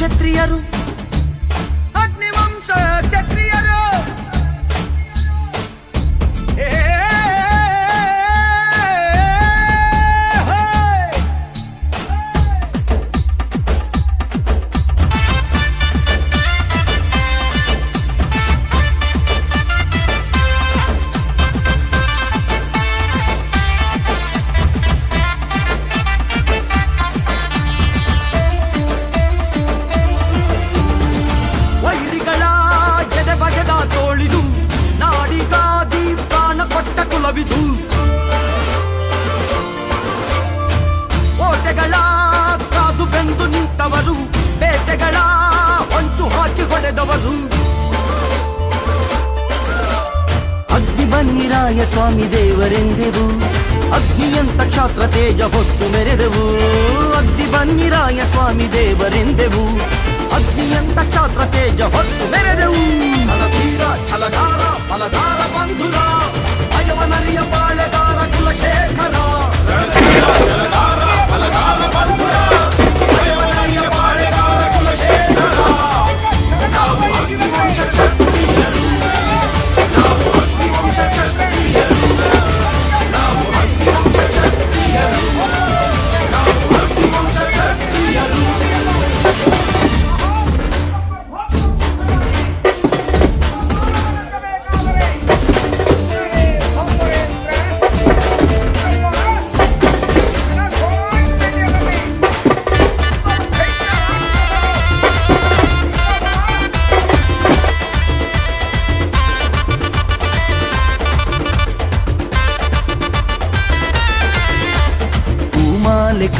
క్షత్రియరు ಬನ್ನಿರಾಯ ಸ್ವಾಮಿ ದೇವರೆಂದೆವು ಅಗ್ನಿಯಂತ ಕ್ಷಾತ್ರ ತೇಜ ಹೊತ್ತು ಮೆರೆದೆವು ಅಗ್ನಿ ಬನ್ನಿರಾಯ ಸ್ವಾಮಿ ದೇವರೆಂದೆವು ಅಗ್ನಿಯಂತ ಕ್ಷಾತ್ರ ತೇಜ ಹೊತ್ತು ಮೆರೆದೆವು ಧೀರ ಛಲಗಾರ ಬಲಗಾರ ಬಂಧುರ ಅಯವನರಿಯ ಬಾಳೆಗಾರ ಕುಲಶೇಖರ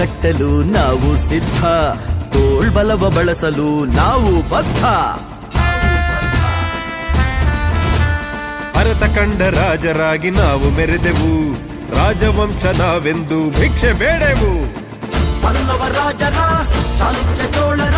ಕಟ್ಟಲು ನಾವು ಸಿದ್ಧ. ತೋಳ್ಬಲವ ಬಳಸಲು ನಾವು ಬದ್ಧ. ಭರತ ಕಂಡ ರಾಜರಾಗಿ ನಾವು ಮೆರೆದೆವು. ರಾಜವಂಶ ನಾವೆಂದು ಭಿಕ್ಷೆ ಬೇಡೆವು. ಪಲ್ಲವ ಚಾಲುಕ್ಯ ಚೋಳರ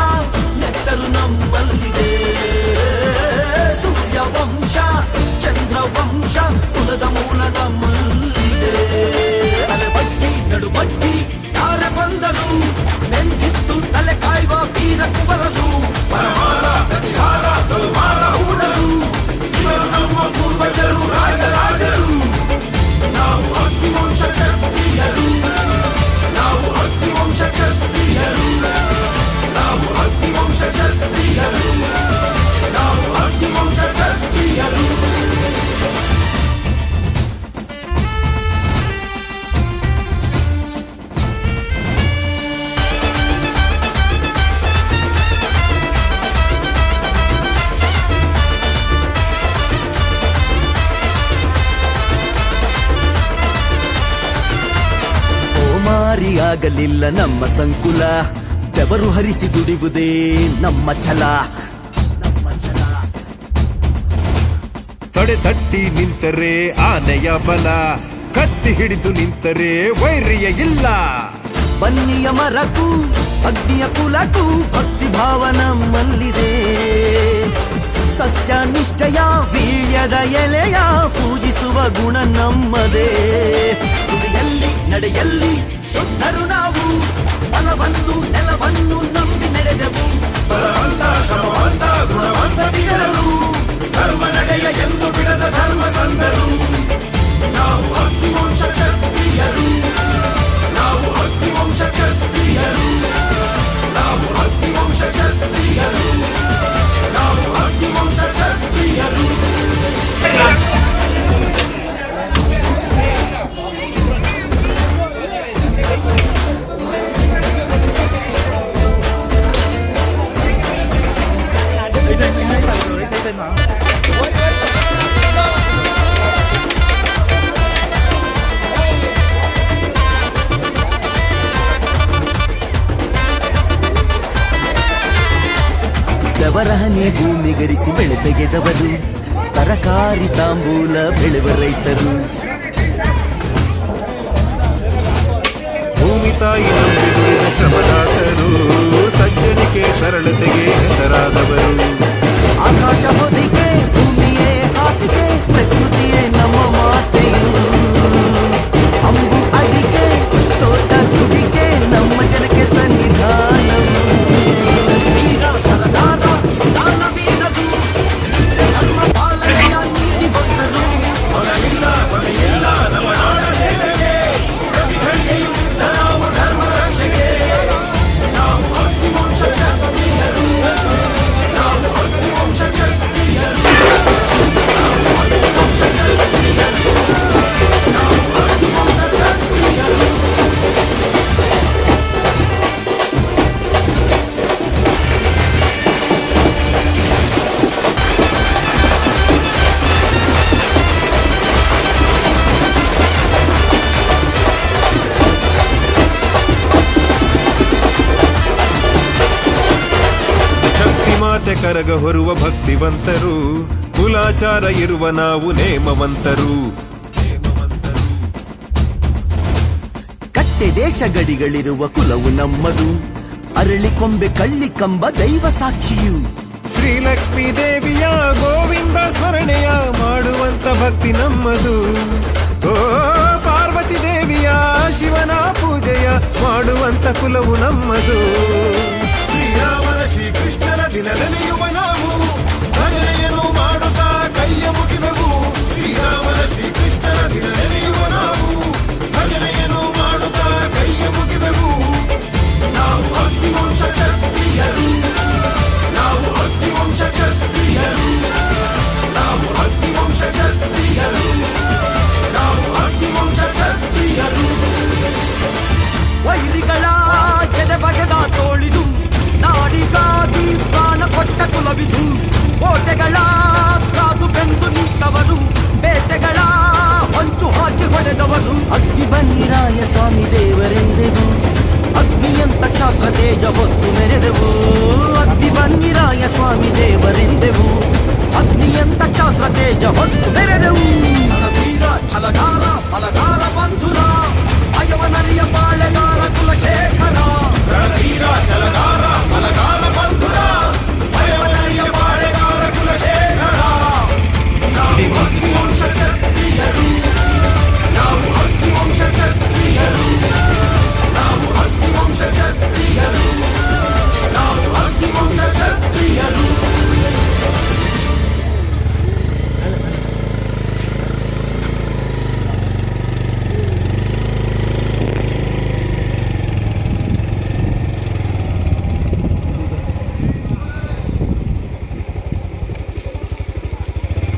ಸೋಮಾರಿಯಾಗಲಿಲ್ಲ ನಮ್ಮ ಸಂಕುಲ. ಬೆವರು ಹರಿಸಿ ದುಡಿಯುವುದೇ ನಮ್ಮ ಛಲ. ನಮ್ಮ ಛಲ. ತಡೆ ತಟ್ಟಿ ನಿಂತರೆ ಆನೆಯ ಬಲ. ಕತ್ತಿ ಹಿಡಿದು ನಿಂತರೆ ವೈರ್ಯ ಇಲ್ಲ. ಬನ್ನಿಯ ಮರಕ್ಕೂ ಅಗ್ನಿಯ ಕುಲಕ್ಕೂ ಭಕ್ತಿ ಭಾವ ನಮ್ಮಲ್ಲಿದೆ. ಸತ್ಯ ನಿಷ್ಠೆಯ ವೀಳ್ಯದ ಎಲೆಯ ಪೂಜಿಸುವ ಗುಣ ನಮ್ಮದೇ. ನುಡಿಯಲ್ಲಿ ನಡೆಯಲ್ಲಿ ಶುದ್ಧರು ನಾವು ಬಲವನ್ನು ನೆಲವನ್ನು ನಂಬಿ ನಡೆದೆವು ಬಲವಂತ ಶ್ರಮವಂತ ಗುಣವಂತ ವೀರರು ಧರ್ಮ ನಡೆಯ ಎಂದು ಬಿಡದ ಬೆವರಹನಿ ಭೂಮಿಗರಿಸಿ ಬೆಳೆ ತೆಗೆದವರು. ತರಕಾರಿ ತಾಂಬೂಲ ಬೆಳೆವ ರೈತರು. ಭೂಮಿ ತಾಯಿ ನಂಬಿ ದುಡಿದ ಶ್ರಮದಾತರು. ಸಜ್ಜನಿಕೆ ಸರಳತೆಗೆ ಹೆಸರಾದವರು. ಆಕಾಶ ಹೊದಿಕೆ ಭೂಮಿಯೇ ಹಾಸಿಗೆ ಪ್ರಕೃತಿಯೇ ನಮ್ಮ ಮಾತೆಯು ಕರಗ ಹೊರುವ ಭಕ್ತಿವಂತರು ಕುಲಾಚಾರ ಇರುವ ನಾವು ನೇಮವಂತರು. ಕಟ್ಟೆ ದೇಶ ಗಡಿಗಳಿರುವ ಕುಲವು ನಮ್ಮದು. ಅರಳಿ ಕೊಂಬೆ ಕಳ್ಳಿ ಕಂಬ ದೈವ ಸಾಕ್ಷಿಯು. ಶ್ರೀಲಕ್ಷ್ಮೀ ದೇವಿಯ ಗೋವಿಂದ ಸ್ಮರಣೆಯ ಮಾಡುವಂತ ಭಕ್ತಿ ನಮ್ಮದು. ಓ ಪಾರ್ವತಿ ದೇವಿಯ ಶಿವನ ಪೂಜೆಯ ಮಾಡುವಂತ ಕುಲವು ನಮ್ಮದು. ಸ್ವಾಮಿ ದೇವರೆಂದೆವು ಅಗ್ನಿಯಂತ ಕ್ಷಾತ್ರ ತೇಜ ಹೊತ್ತು ಮೆರೆದೆವು